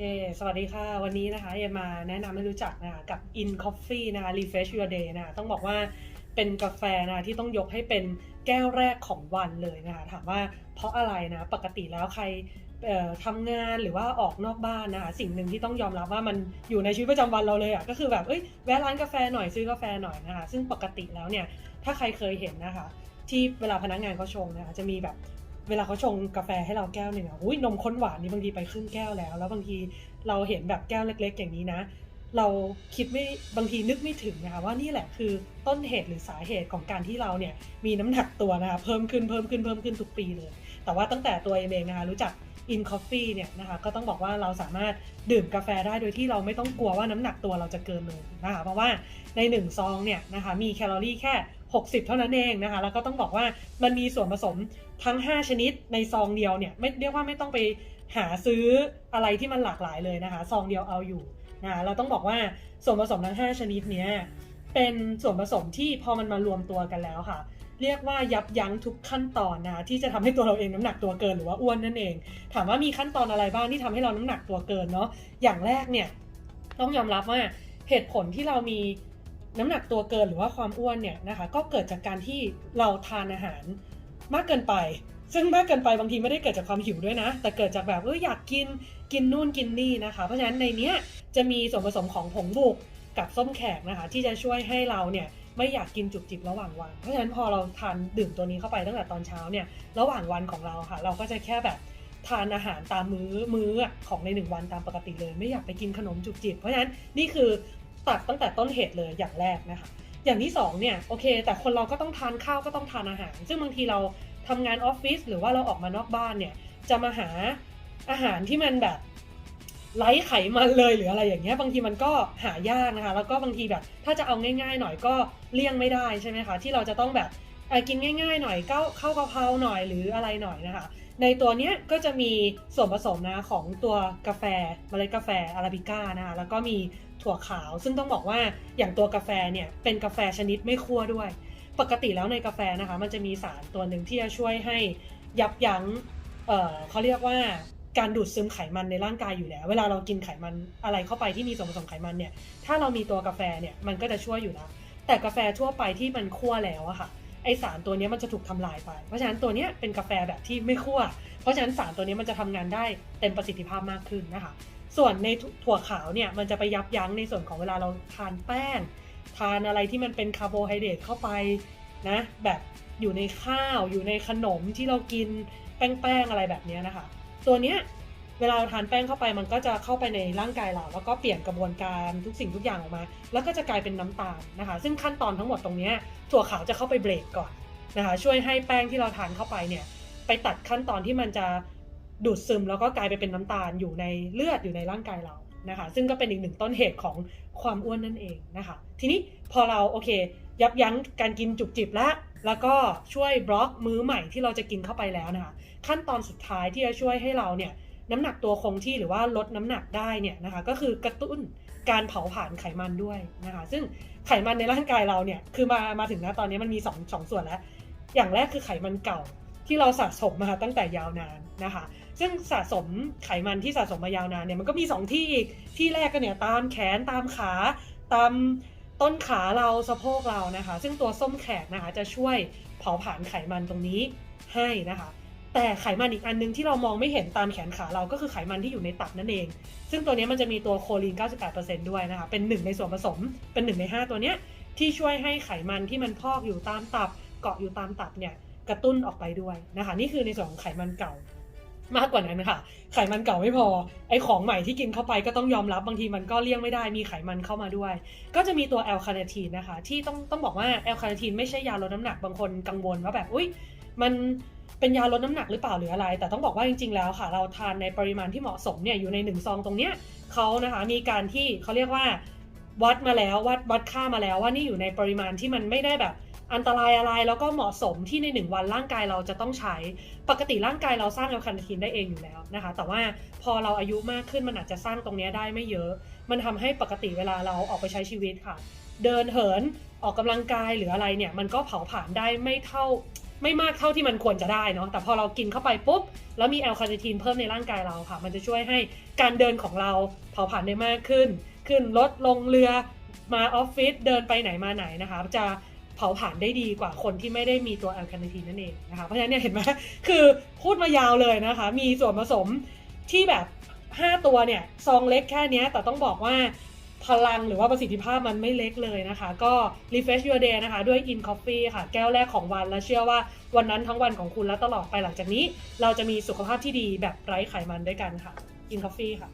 ค สวัสดีค่ะ วันนี้นะคะเอมมาแนะนำให้รู้จักนะคะกับ In Coffee นะคะ Refresh Your Day นะคะต้องบอกว่าเป็นกาแฟนะที่ต้องยกให้เป็นแก้วแรกของวันเลยนะคะถามว่าเพราะอะไรนะปกติแล้วใครทำงานหรือว่าออกนอกบ้านนะคะสิ่งหนึ่งที่ต้องยอมรับว่ามันอยู่ในชีวิตประจำวันเราเลยอะ่ะก็คือแบบเอ้ยแวะร้านกาแฟหน่อยซื้อกาแฟหน่อยนะคะซึ่งปกติแล้วเนี่ยถ้าใครเคยเห็นนะคะที่เวลาพนักงานเขาชงนะคะจะมีแบบ เวลาเขาชงกาแฟให้เราแก้วหนึ่งอะอุ้ยนมข้นหวานนี่บางทีไปครึ่งแก้วแล้ว แล้วบางทีเราเห็นแบบแก้วเล็ก ๆ อย่างนี้นะ เราคิดไม่บางทีนึกไม่ถึงนะคะว่านี่แหละคือต้นเหตุหรือสาเหตุของการที่เราเนี่ยมีน้ำหนักตัวนะคะเพิ่มขึ้นเพิ่มขึ้นเพิ่มขึ้นทุกปีเลย แต่ว่าตั้งแต่ตัวเองนะคะรู้จัก In Coffee เนี่ยนะคะก็ต้องบอกว่าเราสามารถดื่มกาแฟได้โดยที่เราไม่ต้องกลัวว่าน้ำหนักตัวเราจะเกินเลยนะคะเพราะว่าใน1ซองเนี่ยนะคะมีแคลอรี่แค่ 60 เท่านั้นเองนะคะ แล้วก็ต้องบอกว่ามันมีส่วนผสมทั้ง 5 ชนิดในซองเดียวเนี่ยไม่เรียกว่าไม่ต้องไปหาซื้ออะไรที่มันหลากหลายเลยนะคะซองเดียวเอาอยู่นะเราต้องบอกว่าส่วนผสมทั้ง 5 ชนิดเนี้ยเป็นส่วนผสมที่พอมันมารวมตัวกันแล้วค่ะ เรียกว่ายับยั้งทุกขั้นตอนนะที่จะทำให้ตัวเราเองน้ำหนักตัวเกินหรือว่าอ้วนนั่นเอง ถามว่ามีขั้นตอนอะไรบ้างที่ทำให้เราน้ำหนักตัวเกินเนาะอย่างแรกเนี่ยต้องยอมรับว่าเหตุผลที่เรามี น้ำหนักตัวเกินหรือว่าความอ้วนเนี่ยนะคะก็เกิดจากการที่เราทานอาหารมากเกินไป ซึ่งมากเกินไปบางทีไม่ได้เกิดจากความหิวด้วยนะ แต่เกิดจากแบบเอออยากกินกินนู่นกินนี่นะคะ เพราะฉะนั้นในเนี้ยจะมีส่วนผสมของผงบุกกับส้มแขกนะคะ ที่จะช่วยให้เราเนี่ยไม่อยากกินจุกจิบระหว่างวัน เพราะฉะนั้นพอเราทานดื่มตัวนี้เข้าไปตั้งแต่ตอนเช้าเนี่ยระหว่างวันของเราค่ะ เราก็จะแค่แบบทานอาหารตามมื้อมื้อของในหนึ่งวันตามปกติเลย ไม่อยากไปกินขนมจุกจิบ เพราะฉะนั้นนี่คือ ตัดตั้งแต่ต้นเหตุเลยอย่างแรกนะคะ อย่างที่สองเนี่ยโอเค แต่คนเราก็ต้องทานข้าวก็ต้องทานอาหาร ซึ่งบางทีเราทำงานออฟฟิศหรือว่าเราออกมานอกบ้านเนี่ยจะมาหาอาหารที่มันแบบไร้ไขมันเลยหรืออะไรอย่างเงี้ยบางทีมันก็หายากนะคะ แล้วก็บางทีแบบถ้าจะเอาง่ายๆหน่อยก็เลี่ยงไม่ได้ใช่ไหมคะที่เราจะต้องแบบกินง่าย ๆ หน่อยก็เข้ากะเพราหน่อยหรืออะไรหน่อยนะคะ ในตัวเนี้ยก็จะมีส่วนผสมนะของตัวกาแฟเมล็ดกาแฟอาราบิก้านะคะแล้วก็มี ถั่วขาว ซึ่งต้องบอกว่าอย่างตัวกาแฟเนี่ยเป็นกาแฟชนิดไม่คั่วด้วย ปกติแล้วในกาแฟนะคะ มันจะมีสารตัวหนึ่งที่จะช่วยให้ยับยั้งเเขาเรียกว่าการดูดซึมไขมันในร่างกายอยู่แล้ว เวลาเรากินไขมันอะไรเข้าไปที่มีส่วนผสมไขมันเนี่ย ถ้าเรามีตัวกาแฟเนี่ยมันก็จะช่วยอยู่แล้วแต่กาแฟทั่วไปที่มันคั่วแล้วอะค่ะไอสารตัวนี้มันจะถูกทำลายไป เพราะฉะนั้นตัวนี้เป็นกาแฟแบบที่ไม่คั่ว เพราะฉะนั้นสารตัวนี้มันจะทำงานได้เต็มประสิทธิภาพมากขึ้นนะคะ ส่วนในถั่วขาวเนี่ยมันจะไปยับยั้งในส่วนของเวลาเราทานแป้ง ทานอะไรที่มันเป็นคาร์โบไฮเดรตเข้าไปนะแบบอยู่ในข้าวอยู่ในขนมที่เรากินแป้งๆอะไรแบบนี้นะคะ ตัวเนี้ยเวลาเราทานแป้งเข้าไปมันก็จะเข้าไปในร่างกายเรา แล้วก็เปลี่ยนกระบวนการทุกสิ่งทุกอย่างออกมา แล้วก็จะกลายเป็นน้ำตาลนะคะ ซึ่งขั้นตอนทั้งหมดตรงเนี้ยถั่วขาวจะเข้าไปเบรกก่อนนะคะ ช่วยให้แป้งที่เราทานเข้าไปเนี่ยไปตัดขั้นตอนที่มันจะ ดูดซึมแล้วก็กลายไปเป็นน้ำตาลอยู่ในเลือดอยู่ในร่างกายเรานะคะ ซึ่งก็เป็นอีกหนึ่งต้นเหตุของความอ้วนนั่นเองนะคะ ทีนี้พอเราโอเค ยับยั้งการกินจุกจิบแล้วแล้วก็ช่วยบล็อกมื้อใหม่ที่เราจะกินเข้าไปแล้วนะคะ ขั้นตอนสุดท้ายที่จะช่วยให้เราเนี่ยน้ำหนักตัวคงที่หรือว่าลดน้ำหนักได้เนี่ยนะคะก็คือกระตุ้นการเผาผลาญไขมันด้วยนะคะซึ่งไขมันในร่างกายเราเนี่ยคือมามาถึงนะตอนนี้มันมี2องสองส่วนแล้ว อย่างแรกคือไขมันเก่าที่เราสะสมมาตั้งแต่ยาวนานนะคะ ซึ่งสะสมไขมันที่สะสมมายาวนานเนี่ยมันก็มี 2 ที่อีกที่แรกก็เนี่ยตามแขนตามขาตามต้นขาเราสะโพกเรานะคะ ซึ่งตัวส้มแขกนะคะจะช่วยเผาผลาญไขมันตรงนี้ให้นะคะ แต่ไขมันอีกอันนึงที่เรามองไม่เห็นตามแขนขาเราก็คือไขมันที่อยู่ในตับนั่นเอง ซึ่งตัวนี้มันจะมีตัวโคลีน 98%ด้วยนะคะ เป็นหนึ่งในส่วนผสม เป็นหนึ่งใน 5 ตัวเนี้ยที่ช่วยให้ไขมันที่มันพอกอยู่ตามตับ เกาะอยู่ตามตับเนี่ยกระตุ้นออกไปด้วยนะคะ นี่คือในส่วนของไขมันเก่า มากกว่านั้นค่ะ ไขมันเก่าไม่พอ ไอของใหม่ที่กินเข้าไปก็ต้องยอมรับบางทีมันก็เลี่ยงไม่ได้มีไขมันเข้ามาด้วย ก็จะมีตัวแอลคาเนทีนนะคะ ที่ต้องต้องบอกว่าแอลคาเนทีนไม่ใช่ยาลดน้ำหนักบางคนกังวลว่าแบบอุ้ยมันเป็นยาลดน้ำหนักหรือเปล่าหรืออะไร แต่ต้องบอกว่าจริง ๆ แล้วค่ะ เราทานในปริมาณที่เหมาะสมเนี่ยอยู่ในหนึ่งซองตรงเนี้ยเขานะคะมีการที่เขาเรียกว่าวัดมาแล้ววัดวัดค่ามาแล้วว่านี่อยู่ในปริมาณที่มันไม่ได้แบบ อันตรายอะไรแล้วก็เหมาะสมที่ในหนึ่งวันร่างกายเราจะต้องใช้ ปกติร่างกายเราสร้างแอลคาเนทีนได้เองอยู่แล้วนะคะ แต่ว่าพอเราอายุมากขึ้นมันอาจจะสร้างตรงนี้ได้ไม่เยอะ มันทำให้ปกติเวลาเราออกไปใช้ชีวิตค่ะ เดินเหินออกกำลังกายหรืออะไรเนี่ยมันก็เผาผลาญได้ไม่เท่าไม่มากเท่าที่มันควรจะได้เนาะ แต่พอเรากินเข้าไปปุ๊บ แล้วมีแอลคาเนทีนเพิ่มในร่างกายเราค่ะ มันจะช่วยให้การเดินของเราเผาผลาญได้มากขึ้น ขึ้นรถลงเรือมาออฟฟิศเดินไปไหนมาไหนนะคะ จะ เผาผลาญได้ดีกว่าคนที่ไม่ได้มีตัวแอลคาเนทีนนั่นเองนะคะเพราะฉะนั้นเนี่ยเห็นไหมคือพูดมายาวเลยนะคะ มีส่วนผสมที่แบบ 5 ตัวเนี่ยซองเล็กแค่นี้แต่ต้องบอกว่าพลังหรือว่าประสิทธิภาพมันไม่เล็กเลยนะคะ ก็ refresh your day นะคะ ด้วย in coffee ค่ะ แก้วแรกของวันและเชื่อว่าวันนั้นทั้งวันของคุณและตลอดไปหลังจากนี้ เราจะมีสุขภาพที่ดีแบบไร้ไขมันด้วยกันค่ะ in coffee ค่ะ